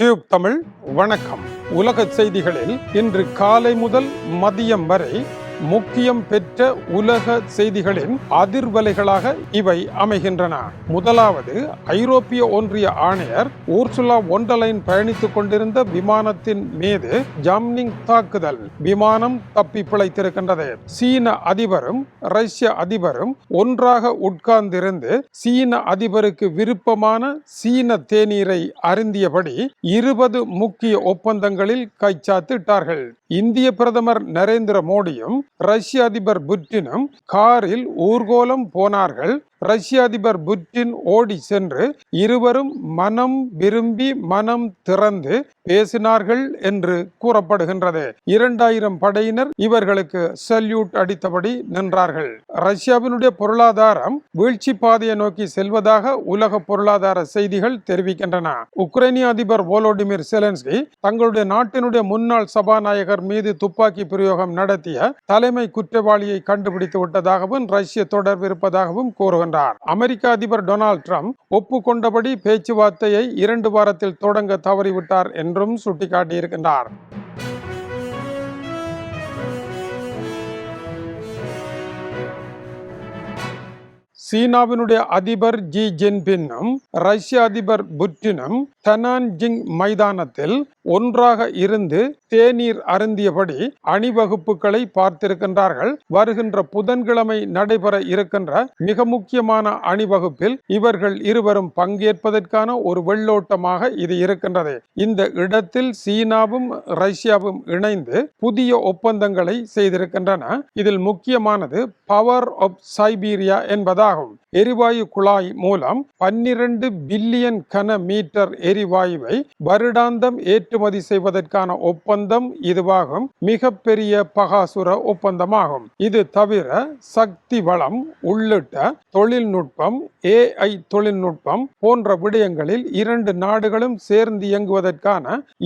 Tube Tamil வணக்கம். உலக செய்திகளில் இன்று காலை முதல் மதியம் வரை முக்கியம் பெற்ற உலக செய்திகளின் அதிர்வலைகளாக இவை அமைகின்றன. முதலாவது ஐரோப்பிய ஒன்றிய ஆணையர் ஊர்சுலா ஒண்டலைன் பயணித்துக் கொண்டிருந்த விமானத்தின் மீது ஜம்னிங் தாக்குதல். விமானம் தப்பி பிழைத்திருக்கின்றது. சீன அதிபரும் ரஷ்ய அதிபரும் ஒன்றாக உட்கார்ந்திருந்து சீன அதிபருக்கு விருப்பமான சீன தேநீரை அருந்தியபடி இருபது முக்கிய ஒப்பந்தங்களில் கைச்சாத்திட்டார்கள். இந்திய பிரதமர் நரேந்திர மோடியும் ரஷ்ய அதிபர் புட்டினும் காரில் ஊர்கோலம் போனார்கள். ரஷ்ய அதிபர் புட்டின் ஓடி சென்று இருவரும் மனம் விரும்பி மனம் திறந்து பேசினார்கள் என்று கூறப்படுகின்றது. இரண்டாயிரம் படையினர் இவர்களுக்கு சல்யூட் அடித்தபடி நின்றார்கள். ரஷ்யாவினுடைய பொருளாதாரம் வீழ்ச்சி பாதையை நோக்கி செல்வதாக உலக பொருளாதார செய்திகள் தெரிவிக்கின்றன. உக்ரைனிய அதிபர் வோலோடிமிர் செலன்ஸ்கி தங்களுடைய நாட்டினுடைய முன்னாள் சபாநாயகர் மீது துப்பாக்கி பிரயோகம் நடத்திய தலைமை குற்றவாளியை கண்டுபிடித்து விட்டதாகவும் ரஷ்ய தொடர்பு இருப்பதாகவும் கொண்டார் அமெரிக்க அதிபர் டொனால்ட் ட்ரம்ப் ஒப்புக்கொண்டபடி பேச்சுவார்த்தையை இரண்டு வாரத்தில் தொடங்க தவறிவிட்டார் என்றும் சுட்டிக்காட்டியிருக்கின்றார். சீனாவினுடைய அதிபர் ஜி ஜின்பின்னும் ரஷ்ய அதிபர் புட்டினும் தனான்ஜிங் மைதானத்தில் ஒன்றாக இருந்து தேநீர் அருந்தியபடி அணிவகுப்புகளை பார்த்திருக்கின்றார்கள். வருகின்ற புதன்கிழமை நடைபெற இருக்கின்ற மிக முக்கியமான அணிவகுப்பில் இவர்கள் இருவரும் பங்கேற்பதற்கான ஒரு வெள்ளோட்டமாக இது இருக்கின்றது. இந்த இடத்தில் சீனாவும் ரஷ்யாவும் இணைந்து புதிய ஒப்பந்தங்களை செய்திருக்கின்றன. இதில் முக்கியமானது பவர் ஆஃப் சைபீரியா என்பதாகும். எரிவாயு குழாய் மூலம் பன்னிரண்டு பில்லியன் கன மீட்டர் எரிவாயுவை வருடாந்தம் ஏற்றுமதி செய்வதற்கான ஒப்பந்தம் இதுவாகும். மிகப்பெரிய பகாசுர ஒப்பந்தமாகும். இது தவிர சக்தி வளம் உள்ளிட்ட தொழில்நுட்பம் ஏஐ தொழில்நுட்பம் போன்ற விடயங்களில் இரண்டு நாடுகளும் சேர்ந்து இயங்குவதற்கான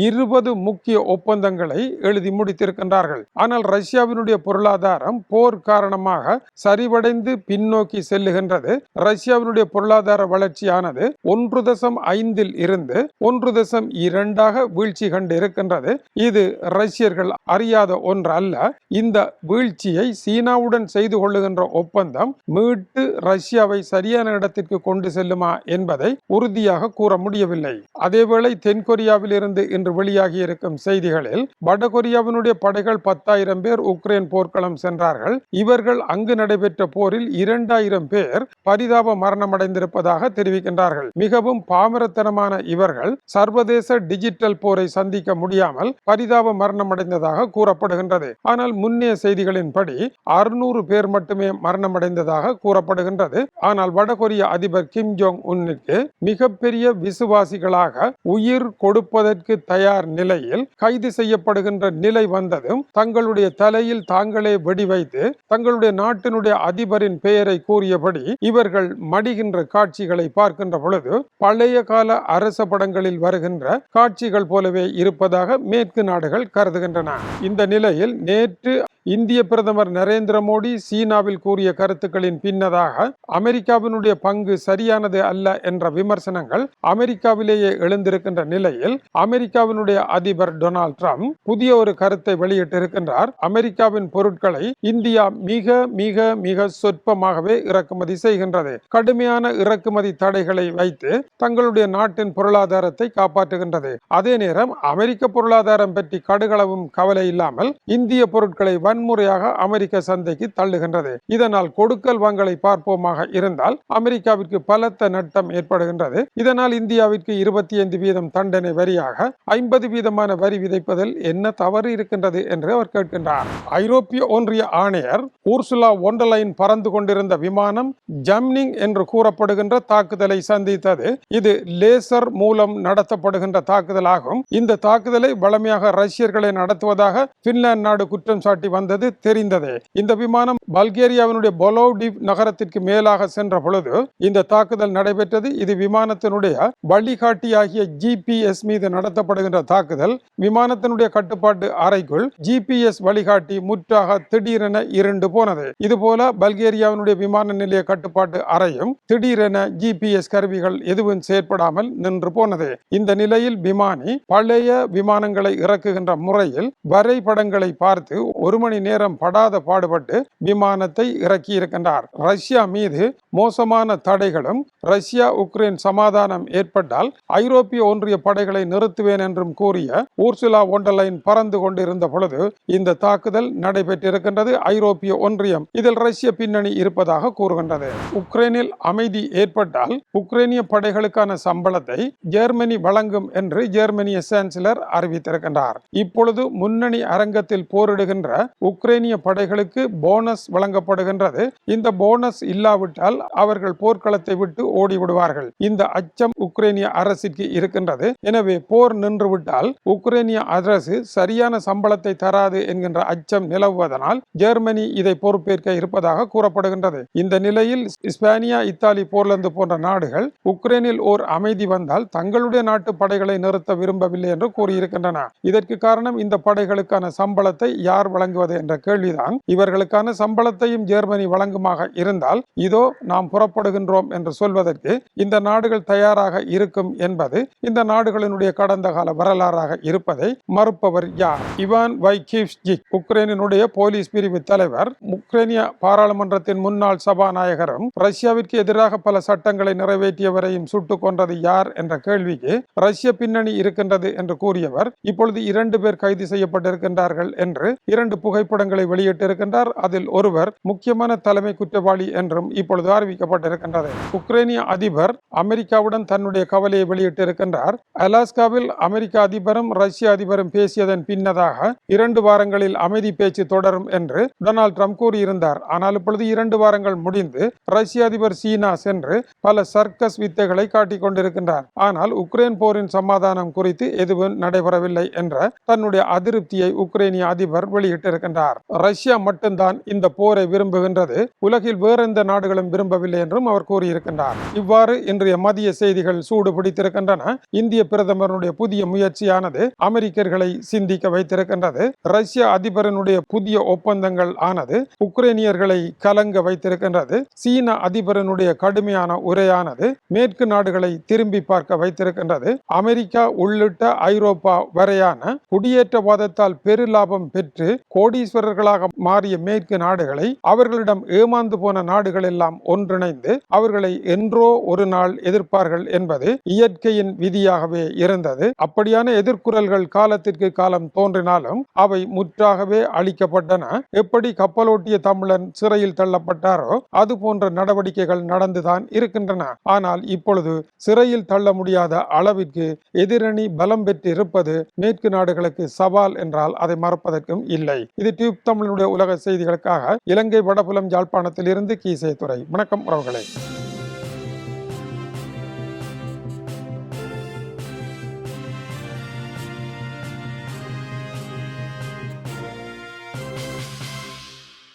இருபது முக்கிய ஒப்பந்தங்களை எழுதி முடித்திருக்கின்றார்கள். ஆனால் ரஷ்யாவினுடைய பொருளாதாரம் போர் காரணமாக சரிவடைந்து பின்னோக்கி செல்லுகின்றது. ரஷ்யாவினுடைய பொருளாதார வளர்ச்சியானது ஒன்று தசம் ஐந்தில் இருந்து ஒன்று தசம் இரண்டாக வீழ்ச்சி கண்டு இருக்கின்றது இது ரஷ்யர்கள் அறியாத ஒன்று அல்ல. இந்த வீழ்ச்சியை சீனாவுடன் செய்து கொள்ளுகின்ற ஒப்பந்தம் மீட்டு ரஷ்யாவை சரியான இடத்திற்கு கொண்டு செல்லுமா என்பதை உறுதியாக கூற முடியவில்லை. அதேவேளை தென்கொரியாவில் இருந்து இன்று வெளியாகி இருக்கும் செய்திகளில் வடகொரியாவினுடைய படைகள் பத்தாயிரம் பேர் உக்ரைன் போர்க்களம் சென்றார்கள். இவர்கள் அங்கு நடைபெற்ற போரில் இரண்டாயிரம் பேர் பரிதாப மரணமடைந்திருப்பதாக தெரிவிக்கின்றார்கள். மிகவும் பாமரத்தனமான இவர்கள் சர்வதேச டிஜிட்டல் போரை சந்திக்க முடியாமல் பரிதாப மரணமடைந்ததாக கூறப்படுகின்றது. ஆனால் முன்னைய செய்திகளின்படி அறுநூறு பேர் மட்டுமே மரணமடைந்ததாக கூறப்படுகின்றது. ஆனால் வடகொரிய அதிபர் கிம் ஜோங் உன்னுக்கு மிகப்பெரிய விசுவாசிகளாக உயிர் கொடுப்பதற்கு தயார் நிலையில் கைது செய்யப்படுகின்ற நிலை வந்ததும் தங்களுடைய தலையில் தாங்களே வெடிவைத்து தங்களுடைய நாட்டினுடைய அதிபரின் பெயரை கூறியபடி இவர்கள் மடிகின்ற காட்சிகளை பார்க்கின்ற பொழுது பழைய கால அரச படங்களில் வருகின்ற காட்சிகள் போலவே இருப்பதாக மேற்கு நாடுகள் கருதுகின்றன. இந்த நிலையில் நேற்று இந்திய பிரதமர் நரேந்திர மோடி சீனாவில் கூறிய கருத்துக்களின் பின்னதாக அமெரிக்காவினுடைய பங்கு சரியானது அல்ல என்ற விமர்சனங்கள் அமெரிக்காவிலேயே எழுந்திருக்கின்ற நிலையில் அமெரிக்காவினுடைய அதிபர் டொனால்ட் ட்ரம்ப் புதிய ஒரு கருத்தை வெளியிட்டிருக்கின்றார். அமெரிக்காவின் பொருட்களை இந்தியா மிக மிக மிக சொற்பமாகவே இறக்குமதி செய்கின்றது கடுமையான இறக்குமதி தடைகளை வைத்து தங்களுடைய நாட்டின் பொருளாதாரத்தை காப்பாற்றுகின்றது. அதே நேரம் அமெரிக்க பொருளாதாரம் பற்றி கடுகளவும் கவலை இல்லாமல் இந்திய பொருட்களை வன்முறையாக அமெரிக்க சந்தைக்கு தள்ளுகின்றது. இதனால் கொடுக்கல் வாங்கலை பார்ப்போமாக இருந்தால் அமெரிக்காவிற்கு பலத்த நட்டம் ஏற்படுகின்றது. இதனால் இந்தியாவிற்கு இருபத்தி ஐந்து வீதம் தண்டனை வரியாக ஐம்பது வீதமான வரி விதைப்பதில் என்ன தவறு இருக்கின்றது என்று அவர் கேட்கின்றார். ஐரோப்பிய ஒன்றிய ஆணையர் ஊர்சுலா ஒண்டலைன் பறந்து கொண்டிருந்த விமானம் ஜம்னிங் என்று கூறப்படுகின்ற தாக்குதலை சந்தித்தது. இது லேசர் மூலம் நடத்தப்படுகின்ற தாக்குதலாகும். இந்த தாக்குதலை வளமையாக ரஷ்யர்களை நடத்துவதாக பின்லாந்து நாடு குற்றம் சாட்டி வந்தது தெரிந்தது. இந்த விமானம் பல்கேரியாவினுடைய பொலோடிவ் நகரத்திற்கு மேலாக சென்ற பொழுது இந்த தாக்குதல் நடைபெற்றது. இது விமானத்தினுடைய வழிகாட்டியாகிய ஜிபிஎஸ் மீது நடத்தப்படுகின்ற தாக்குதல். விமானத்தினுடைய கட்டுப்பாட்டு அறைக்குள் ஜிபிஎஸ் வழிகாட்டி முற்றாக திடீரென இருண்டு போனது. இதுபோல பல்கேரியாவினுடைய விமான நிலைய கட்டுப்பாடு கட்டுப்பாட்டு அறையும் திடீரென ஜிபிஎஸ் கருவிகள் எதுவும் செயற்படாமல் நின்று போனது. இந்த நிலையில் விமானி பழைய விமானங்களை இறக்குகின்ற முறையில் வரைபடங்களை பார்த்து ஒரு மணி நேரம் படாத பாடுபட்டு விமானத்தை இறக்கி இருக்கின்றார் ரஷ்யா மீது மோசமான தடைகளும் ரஷ்யா உக்ரைன் சமாதானம் ஏற்பட்டால் ஐரோப்பிய ஒன்றிய படைகளை நிறுத்துவேன் என்றும் கூறிய ஊர்சுலா ஒண்டலைன் பறந்து கொண்டிருந்த பொழுது இந்த தாக்குதல் நடைபெற்றிருக்கின்றது ஐரோப்பிய ஒன்றியம். இதில் ரஷ்ய பின்னணி இருப்பதாக கூறுகின்றது. உக்ரைனில் அமைதி ஏற்பட்டால் உக்ரைனிய படைகளுக்கான சம்பளத்தை ஜெர்மனி வழங்கும் என்று ஜெர்மனிய சான்சலர் அறிவித்திருக்கின்றார். இப்பொழுது முன்னணி அரங்கத்தில் போரிடுகின்ற உக்ரைனிய படைகளுக்கு போனஸ் வழங்கப்படுகின்றது. இந்த போனஸ் இல்லாவிட்டால் அவர்கள் போர்க்களத்தை விட்டு ஓடிவிடுவார்கள். இந்த அச்சம் உக்ரைனிய அரசிற்கு இருக்கின்றது. எனவே போர் நின்றுவிட்டால் உக்ரைனிய அரசு சரியான சம்பளத்தை தராது என்கின்ற அச்சம் நிலவுவதனால் ஜெர்மனி இதை பொறுப்பேற்க இருப்பதாக கூறப்படுகின்றது. இந்த நிலையில் இஸ்பானியா இத்தாலி போர்லாந்து போன்ற நாடுகள் உக்ரைனில் ஓர் அமைதி வந்தால் தங்களுடைய நாட்டு படைகளை நிறுத்த விரும்பவில்லை என்று கூறியிருக்கின்றன. இதற்கு காரணம் இந்த படைகளுக்கான சம்பளத்தை யார் வழங்குவது என்ற கேள்விதான். இவர்களுக்கான சம்பளத்தையும் ஜெர்மனி வழங்குமாக இருந்தால் இதோ நாம் புறப்படுகின்றோம் என்று சொல்வதற்கு இந்த நாடுகள் தயாராக இருக்கும் என்பது இந்த நாடுகளினுடைய கடந்த கால வரலாறாக இருப்பதை மறுப்பவர் யார்? இவான் வைகிவ்ஸ்ஜிக் உக்ரைனினுடைய போலீஸ் பிரிவு தலைவர் உக்ரைனிய பாராளுமன்றத்தின் முன்னாள் சபாநாயகரும் ரஷ்யாவிற்கு எதிராக பல சட்டங்களை நிறைவேற்றியவரையும் சுட்டுக் கொன்றது யார் என்ற கேள்விக்கு ரஷ்ய பின்னணி இருக்கின்றது என்று கூறியவர் இப்பொழுது இரண்டு பேர் கைது செய்யப்பட்டிருக்கின்றார்கள் என்று இரண்டு புகைப்படங்களை வெளியிட்டிருக்கின்றார். அதில் ஒருவர் முக்கியமான தலைமை குற்றவாளி என்றும் இப்பொழுது அறிவிக்கப்பட்டிருக்கின்றது. உக்ரைனிய அதிபர் அமெரிக்காவுடன் தன்னுடைய கவலையை வெளியிட்டிருக்கின்றார். அலாஸ்காவில் அமெரிக்க அதிபரும் ரஷ்ய அதிபரும் பேசியதன் பின்னதாக இரண்டு வாரங்களில் அமைதி பேச்சு தொடரும் என்று டொனால்டு ட்ரம்ப் கூறியிருந்தார். ஆனால் இப்பொழுது இரண்டு வாரங்கள் முடிந்து ரஷ்ய அதிபர் சீனா சென்று பல சர்க்கஸ் வித்தைகளை காட்டிக் கொண்டிருக்கின்றார். ஆனால் உக்ரைன் போரின் சமாதானம் குறித்து எதுவும் நடைபெறவில்லை என்ற தன்னுடைய அதிருப்தியை உக்ரைனிய அதிபர் வெளியிட்டிருக்கின்றார். ரஷ்யா மட்டும்தான் இந்த போரை விரும்புகின்றது. உலகில் வேற எந்த நாடுகளும் விரும்பவில்லை என்றும் அவர் கூறியிருக்கின்றார். இவ்வாறு இன்றைய மதிய செய்திகள் சூடு பிடித்திருக்கின்றன இந்திய பிரதமருடைய புதிய முயற்சியானது அமெரிக்கர்களை சிந்திக்க வைத்திருக்கின்றது. ரஷ்ய அதிபரனுடைய புதிய ஒப்பந்தங்கள் ஆனது உக்ரைனியர்களை கலங்க வைத்திருக்கின்றது. சீன அதிபரனுடைய கடுமையான உரையானது மேற்கு நாடுகளை திரும்பி பார்க்க வைத்திருக்கின்றது. அமெரிக்கா உள்ளிட்ட ஐரோப்பா வரையான குடியேற்றவாதத்தால் பெருலாபம் பெற்று கோடீஸ்வரர்களாக மாறிய மேற்கு நாடுகளை அவர்களிடம் ஏமாந்து போன நாடுகள் எல்லாம் ஒன்றிணைந்து அவர்களை என்றோ ஒரு நாள் எதிர்ப்பார்கள் என்பது இயற்கையின் விதியாகவே இருந்தது. அப்படியான எதிர்குரல்கள் காலத்திற்கு காலம் தோன்றினாலும் அவை முற்றாகவே அழிக்கப்பட்டன. எப்படி கப்பலோட்டிய தமிழன் சிறையில் தள்ளப்பட்டாரோ அது போன்ற நடவடிக்கைகள் நடந்துதான் இருக்கின்றன. ஆனால் இப்பொழுது சிறையில் தள்ள முடியாத அளவிற்கு எதிரணி பலம் பெற்று இருப்பது மேற்கு நாடுகளுக்கு சவால் என்றால் அதை மறப்பதற்கும் இல்லை. இது டியூப் தமிழனுடைய உலக செய்திகளுக்காக இலங்கை வடபுலம் யாழ்ப்பாணத்தில் இருந்து கீசே துறை வணக்கம் உறவுகளை.